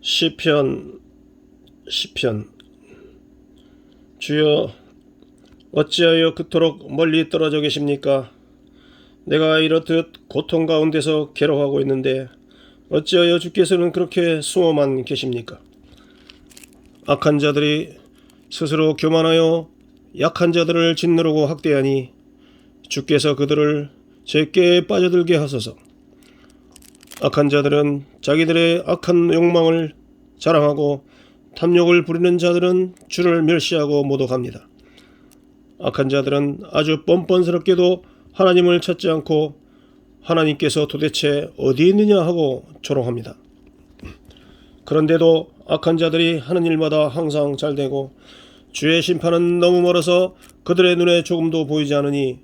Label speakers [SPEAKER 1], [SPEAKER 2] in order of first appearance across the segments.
[SPEAKER 1] 시편 시편 주여 어찌하여 그토록 멀리 떨어져 계십니까? 내가 이렇듯 고통 가운데서 괴로워하고 있는데 어찌하여 주께서는 그렇게 숨어만 계십니까? 악한 자들이 스스로 교만하여 약한 자들을 짓누르고 학대하니 주께서 그들을 제게 빠져들게 하소서. 악한 자들은 자기들의 악한 욕망을 자랑하고 탐욕을 부리는 자들은 주를 멸시하고 모독합니다. 악한 자들은 아주 뻔뻔스럽게도 하나님을 찾지 않고 하나님께서 도대체 어디 있느냐 하고 조롱합니다. 그런데도 악한 자들이 하는 일마다 항상 잘 되고 주의 심판은 너무 멀어서 그들의 눈에 조금도 보이지 않으니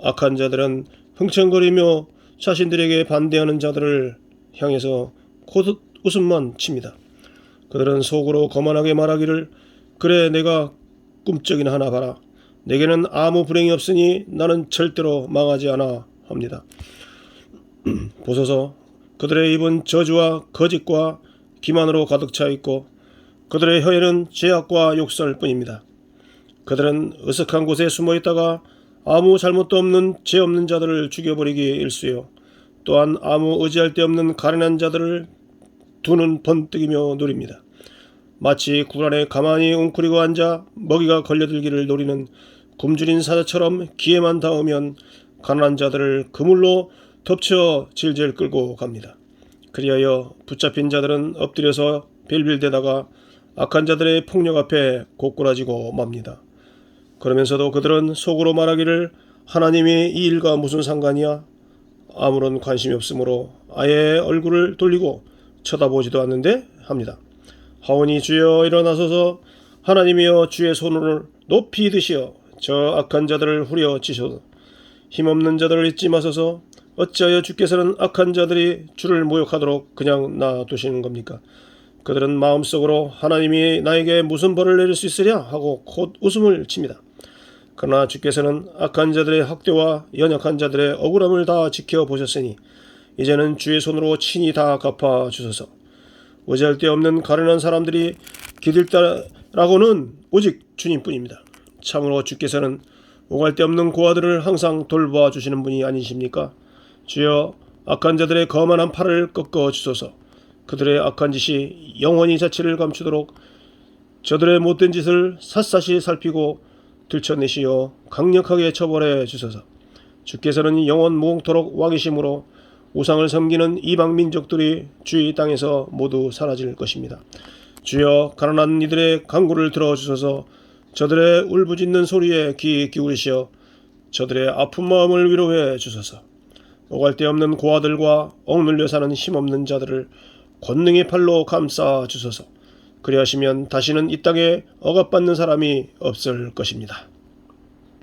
[SPEAKER 1] 악한 자들은 흥청거리며 자신들에게 반대하는 자들을 향해서 곧 웃음만 칩니다. 그들은 속으로 거만하게 말하기를 그래 내가 꿈쩍이나 하나 봐라. 내게는 아무 불행이 없으니 나는 절대로 망하지 않아 합니다. 보소서 그들의 입은 저주와 거짓과 기만으로 가득 차 있고 그들의 혀에는 죄악과 욕설 뿐입니다. 그들은 으슥한 곳에 숨어 있다가 아무 잘못도 없는 죄 없는 자들을 죽여버리기 일쑤요. 또한 아무 의지할 데 없는 가련한 자들을 두는 번뜩이며 노립니다. 마치 굴 안에 가만히 웅크리고 앉아 먹이가 걸려들기를 노리는 굶주린 사자처럼 기회만 닿으면 가난한 자들을 그물로 덮쳐 질질 끌고 갑니다. 그리하여 붙잡힌 자들은 엎드려서 빌빌대다가 악한 자들의 폭력 앞에 고꾸라지고 맙니다. 그러면서도 그들은 속으로 말하기를 하나님이 이 일과 무슨 상관이야? 아무런 관심이 없으므로 아예 얼굴을 돌리고 쳐다보지도 않는데 합니다. 하오니 주여 일어나소서 하나님이여 주의 손을 높이 드시어 저 악한 자들을 후려치소서 힘없는 자들을 잊지 마소서 어찌하여 주께서는 악한 자들이 주를 모욕하도록 그냥 놔두시는 겁니까? 그들은 마음속으로 하나님이 나에게 무슨 벌을 내릴 수 있으랴 하고 곧 웃음을 칩니다. 그러나 주께서는 악한 자들의 학대와 연약한 자들의 억울함을 다 지켜보셨으니 이제는 주의 손으로 친히 다 갚아 주소서. 의지할 데 없는 가련한 사람들이 기들다라고는 오직 주님뿐입니다. 참으로 주께서는 오갈 데 없는 고아들을 항상 돌봐 주시는 분이 아니십니까? 주여 악한 자들의 거만한 팔을 꺾어 주소서. 그들의 악한 짓이 영원히 자취를 감추도록 저들의 못된 짓을 샅샅이 살피고 들춰내시어 강력하게 처벌해 주소서. 주께서는 영원 무궁토록 왕이심으로 우상을 섬기는 이방 민족들이 주의 땅에서 모두 사라질 것입니다. 주여 가난한 이들의 간구를 들어 주소서. 저들의 울부짖는 소리에 귀 기울이시어 저들의 아픈 마음을 위로해 주소서. 오갈 데 없는 고아들과 억눌려 사는 힘없는 자들을 권능의 팔로 감싸 주소서. 그리하시면 다시는 이 땅에 억압받는 사람이 없을 것입니다.